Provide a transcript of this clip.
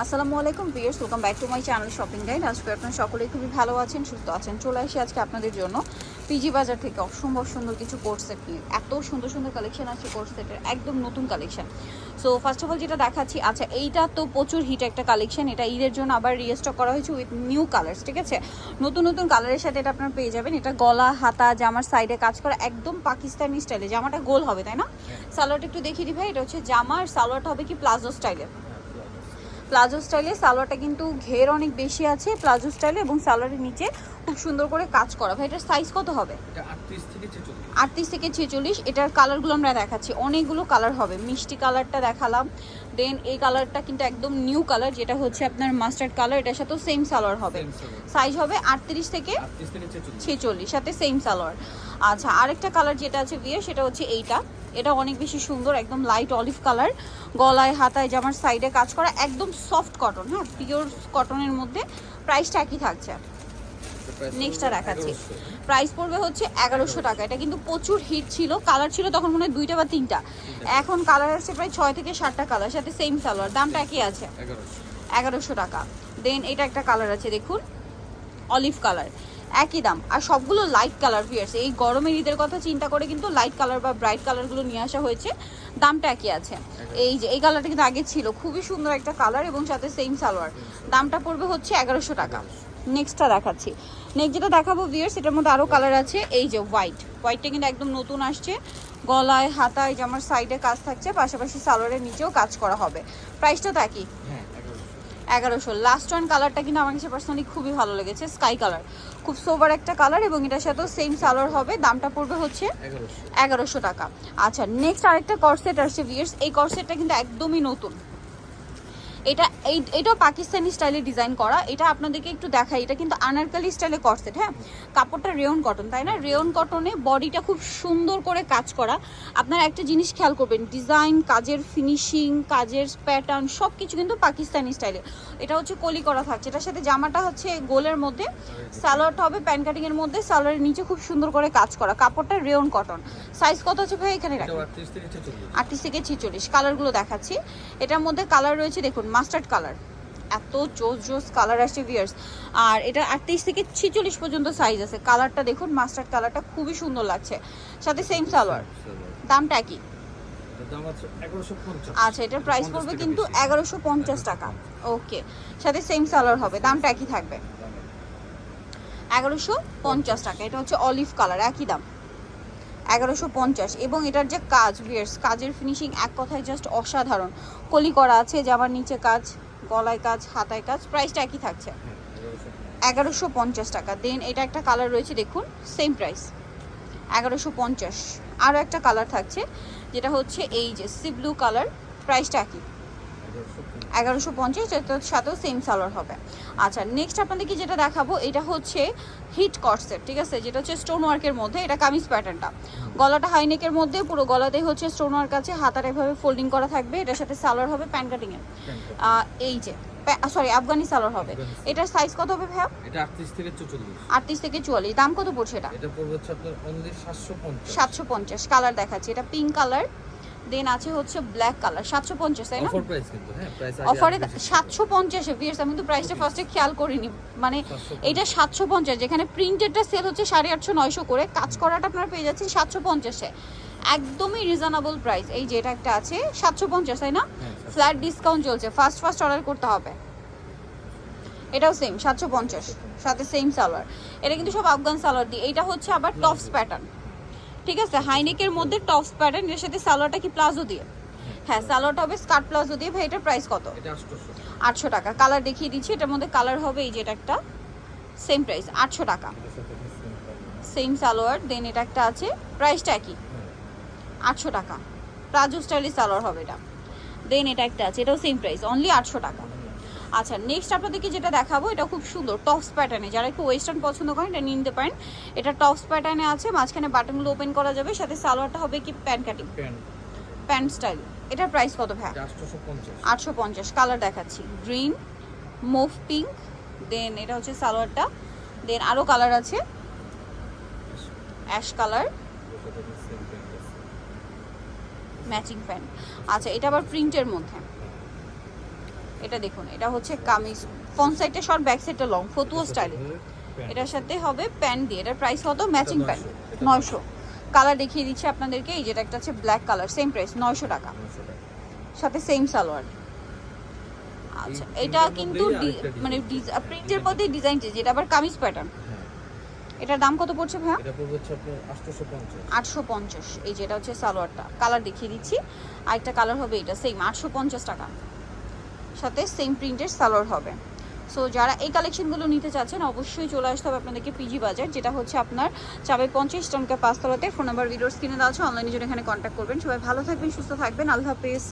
আসসালামু আলাইকুম viewers welcome back to my channel shopping guide আজকে আপনারা সকলেই খুবই ভালো আছেন সুস্থ আছেন চলে আসি আজকে আপনাদের জন্য পিজি বাজার থেকে অসম্ভব সুন্দর কিছু কোর্স সেট নিয়ে। এত সুন্দর সুন্দর কালেকশন আছে কোর্স সেটের একদম নতুন collection so first of all যেটা দেখাচ্ছি আচ্ছা এইটা তো প্রচুর হিট একটা কালেকশন এটা ঈদের জন্য আবার রিস্টক করা হয়েছে উইথ নিউ কালার্স ঠিক আছে? নতুন নতুন কালারের সাথে এটা আপনারা পেয়ে যাবেন। এটা গলা হাতা জামার সাইডে কাজ করা একদম পাকিস্তানি স্টাইলে জামাটা গোল হবে তাই না? সালোয়ারটা একটু দেখিয়ে দিই ভাই এটা হচ্ছে জামার সালোয়ারটা হবে কি প্লাজো স্টাইলের প্লাজো স্টাইলে সালোয়ারটা কিন্তু ঘের অনেক বেশি আছে প্লাজো স্টাইলে এবং সালোয়ারের নিচে খুব সুন্দর করে কাজ করা। ভাই এটার সাইজ কত হবে? এটা 38 থেকে 46 আটত্রিশ থেকে ছেচল্লিশ। এটার কালারগুলো আমরা দেখাচ্ছি। অনেকগুলো কালার হবে। মিষ্টি কালারটা দেখালাম। দেন এই কালারটা কিন্তু একদম নিউ কালার যেটা হচ্ছে আপনার মাস্টার্ড কালার এটার সাথেও সেম সালোয়ার হবে। সাইজ হবে আটত্রিশ থেকে 38 থেকে 46 ছেচল্লিশ। সাথে সেম সালোয়ার আচ্ছা আরেকটা কালার যেটা আছে বিয়ে সেটা হচ্ছে এইটা। এটা অনেক বেশি সুন্দর একদম লাইট অলিভ কালার গলায় হাতায় জামার সাইডে কাজ করা। একদম সফট কটন হ্যাঁ পিওর কটনের মধ্যে প্রাইসটা একই থাকছে। নেক্সটটা দেখাচ্ছি। প্রাইস পড়বে হচ্ছে এগারোশো টাকা। এটা কিন্তু প্রচুর হিট ছিল। কালার ছিল তখন মনে হয় দুইটা বা তিনটা। এখন কালার আসছে প্রায় ছয় থেকে সাতটা কালার সাথে সেম সালোয়ার দামটা একই আছে। এগারোশো। টাকা। দেন এটা একটা কালার আছে দেখুন অলিভ কালার একই দাম। আর সবগুলো লাইট কালার ফিয়ার্স এই গরমের ঈদের কথা চিন্তা করে কিন্তু লাইট কালার বা ব্রাইট কালারগুলো নিয়ে আসা হয়েছে। দামটা একই আছে। এই যে এই কালারটা কিন্তু আগে ছিল। খুবই সুন্দর একটা কালার এবং সাথে সেম সালোয়ার। দামটা পড়বে হচ্ছে এগারোশো টাকা। নেক্সটটা দেখাচ্ছি। নেক্সট যেটা দেখাবো ভিয়ার্স এটার মধ্যে আরও কালার আছে। এই যে হোয়াইট হোয়াইটটা কিন্তু একদম নতুন আসছে। গলায় হাতায় জামার সাইডে কাজ থাকছে পাশাপাশি সালোয়ারের নিচেও কাজ করা হবে। প্রাইসটা তো একই। হ্যাঁ 1100 এগারোশো। লাস্ট ওয়ান কালারটা কিন্তু আমার কাছে পার্সোনালি খুবই ভালো লেগেছে স্কাই কালার খুব সোভার একটা কালার এবং এটার সাথেও সেম সালোয়ার হবে দামটা পড়বে হচ্ছে এগারোশো। টাকা। আচ্ছা নেক্সট আরেকটা কর্সেট আসছে ভিয়ার্স এই কর্সেটটা কিন্তু একদমই নতুন। এটা এই এটাও পাকিস্তানি স্টাইলে ডিজাইন করা। এটা আপনাদেরকে একটু দেখাই। এটা কিন্তু আনারকালি স্টাইলে কর্সেট হ্যাঁ? কাপড়টা রেয়ন কটন তাই না? রেয়ন কটনে বডিটা খুব সুন্দর করে কাজ করা। আপনারা একটা জিনিস খেয়াল করবেন ডিজাইন কাজের ফিনিশিং কাজের প্যাটার্ন সব কিছু কিন্তু পাকিস্তানি স্টাইলে। এটা হচ্ছে কলি করা থাকছে। এটার সাথে জামাটা হচ্ছে গোলের মধ্যে সালোয়ারটা হবে প্যান্ট কাটিং এর মধ্যে সালোয়ারের নিচে খুব সুন্দর করে কাজ করা। কাপড়টা রেয়ন কটন সাইজ কত আছে ভাই এখানে এটা রাখেন 38 থেকে 46 আটত্রিশ থেকে ছিচল্লিশ। কালারগুলো দেখাচ্ছি। এটার মধ্যে কালার রয়েছে দেখুন মাস্টার্ড কালার। এত জোস জোস কালার আসছে ভিয়ার্স আর এটা আটত্রিশ থেকে ছিচল্লিশ পর্যন্ত সাইজ আছে। কালারটা দেখুন মাস্টার্ড কালারটা খুবই সুন্দর লাগছে। সাথে সেম সালোয়ার দামটা 1150 আচ্ছা এটার প্রাইস 50 পড়বে কিন্তু এগারোশো পঞ্চাশ টাকা। ওকে সাথে সেম সালোয়ার হবে। দামটা একই থাকবে। এগারোশো পঞ্চাশ টাকা। এটা হচ্ছে অলিভ কালার একই দাম। এগারোশো পঞ্চাশ। এবং এটার যে কাজ বিয়ার্স কাজের ফিনিশিং এক কথায় জাস্ট অসাধারণ। কলি করা আছে, জামার নিচে কাজ, গলায় কাজ, হাতায় কাজ প্রাইসটা একই থাকছে। 1100 এগারোশো পঞ্চাশ টাকা। দেন এটা একটা কালার রয়েছে, দেখুন সেম প্রাইস এগারোশো পঞ্চাশ। আরও একটা কালার থাকছে, যেটা হচ্ছে এই যে সি ব্লু কালার প্রাইসটা একই। 1150 এগারোশো পঞ্চাশ এটার সাথেও সেম সালোয়ার হবে। আচ্ছা নেক্সট আপনাদেরকে যেটা দেখাবো এটা হচ্ছে হিট কটসেট ঠিক আছে? যেটা হচ্ছে স্টোন ওয়ার্কের মধ্যে এটা কামিজ প্যাটার্নটা গলাটা হাইনেকের মধ্যে পুরো গলাতে হচ্ছে স্টোন ওয়ার্ক আছে হাতার এভাবে ফোল্ডিং করা থাকবে এটার সাথে সালোয়ার হবে প্যান্ট কাটিংয়ের এই যে সরি আফগানি সালোয়ার হবে। এটার সাইজ কত হবে ভাইয়া? এটা 38 থেকে 44 আটত্রিশ থেকে চুয়াল্লিশ। দাম কত পড়ছে এটা? এটা পড়বে হচ্ছে আপনার অনলি 750 সাতশো পঞ্চাশ কালার দেখাচ্ছি। এটা পিঙ্ক কালার দেন আছে হচ্ছে ব্ল্যাক কালার সাতশো পঞ্চাশ তাই না? অফার প্রাইস কিন্তু হ্যাঁ প্রাইস অফারে সাতশো পঞ্চাশে ভিয়ার্স আমি তো প্রাইসটা ফার্স্টে খেয়াল করিনি। মানে 750 এটা সাতশো পঞ্চাশ যেখানে প্রিন্টেডটা সেল হচ্ছে সাড়ে আটশো নয়শো করে কাজ করাটা আপনারা পেয়ে যাচ্ছেন সাতশো পঞ্চাশে একদমই রিজনেবল প্রাইস এই যে এটা একটা আছে সাতশো পঞ্চাশ তাই না? ফ্ল্যাট ডিসকাউন্ট চলছে ফার্স্ট ফার্স্ট অর্ডার করতে হবে। এটাও সেম সাতশো পঞ্চাশ সাথে সেম সালোয়ার এটা কিন্তু সব আফগান সালোয়ার দিয়ে এটা হচ্ছে আবার টপস প্যাটার্ন ঠিক আছে? হাইনেকের মধ্যে টপস প্যাটার্ন এর সাথে সালোয়ারটা কি প্লাজো দিয়ে? হ্যাঁ সালোয়ারটা হবে স্কার্ট প্লাজো দিয়ে। ভাই এটার প্রাইস কত? এটা 800 আটশো টাকা। কালার দেখিয়ে দিচ্ছি। এটার মধ্যে কালার হবে এই যে এটা একটা সেম প্রাইস আটশো টাকা। সেম সালোয়ার দেন এটা একটা আছে। প্রাইসটা একই। হ্যাঁ, আটশো টাকা। প্লাজো স্টাইলি সালোয়ার হবে এটা। দেন এটা একটা আছে। এটাও সেম প্রাইস অনলি আটশো টাকা। আচ্ছা নেক্সট আপনাদেরকে যেটা দেখাবো এটা খুব সুন্দর টপস প্যাটার্নে যারা একটু ওয়েস্টার্ন পছন্দ করেন এটা নিতে পারেন। এটা টপস প্যাটার্নে আছে মাঝখানে বাটনগুলো ওপেন করা যাবে সাথে সালোয়ারটা হবে কি প্যান্ট কাটিং প্যান্ট স্টাইল এটার প্রাইস কত ভাই এটা 850 আটশো পঞ্চাশ কালার দেখাচ্ছি। গ্রিন মুভ পিঙ্ক দেন এটা হচ্ছে সালোয়ারটা। দেন আরও কালার আছে। Ash colour. ম্যাচিং প্যান্ট আচ্ছা এটা আবার প্রিন্টের মধ্যে। এটা দেখুন এটা হচ্ছে কামিজ। ফ্রন্ট সাইডটা শর্ট ব্যাক সাইডটা লং ফতুয়া স্টাইল এটার সাথে হবে প্যান্ট দিয়ে। এটার প্রাইস কত? ম্যাচিং প্যান্ট 900 নয়শো। কালার দেখিয়ে দিচ্ছি আপনাদেরকে এই যেটা একটা হচ্ছে ব্ল্যাক কালার সেম প্রাইস নয়শো টাকা। সাথে সেম সালোয়ার। আচ্ছা এটা কিন্তু মানে। প্রিন্টের মধ্যে ডিজাইন যেটা আবার কামিজ প্যাটার্ন এটার দাম কত পড়ছে ভাইয়া? এটা পড়বে হচ্ছে আপনার 850 আটশো পঞ্চাশ। এই যেটা হচ্ছে সালোয়ারটা। কালার দেখিয়ে দিচ্ছি। আরেকটা কালার হবে এটা সেম আটশো পঞ্চাশ টাকা। সাথে সেম প্রিন্টের সালোয়ার হবে। সো যারা এই কালেকশনগুলো নিতে চাচ্ছেন, অবশ্যই চলে আসতে হবে আপনাদেরকে পিজি বাজার যেটা হচ্ছে আপনার চাবে পঞ্চাশ টনকা পাঁচতলাতে। ফোন নাম্বার ভিডিওর স্ক্রিনে দেওয়া আছে অনলাইনে জন্য এখানে কন্ট্যাক্ট করবেন। সবাই ভালো থাকবেন, সুস্থ থাকবেন। আল্লাহ হাফেজ।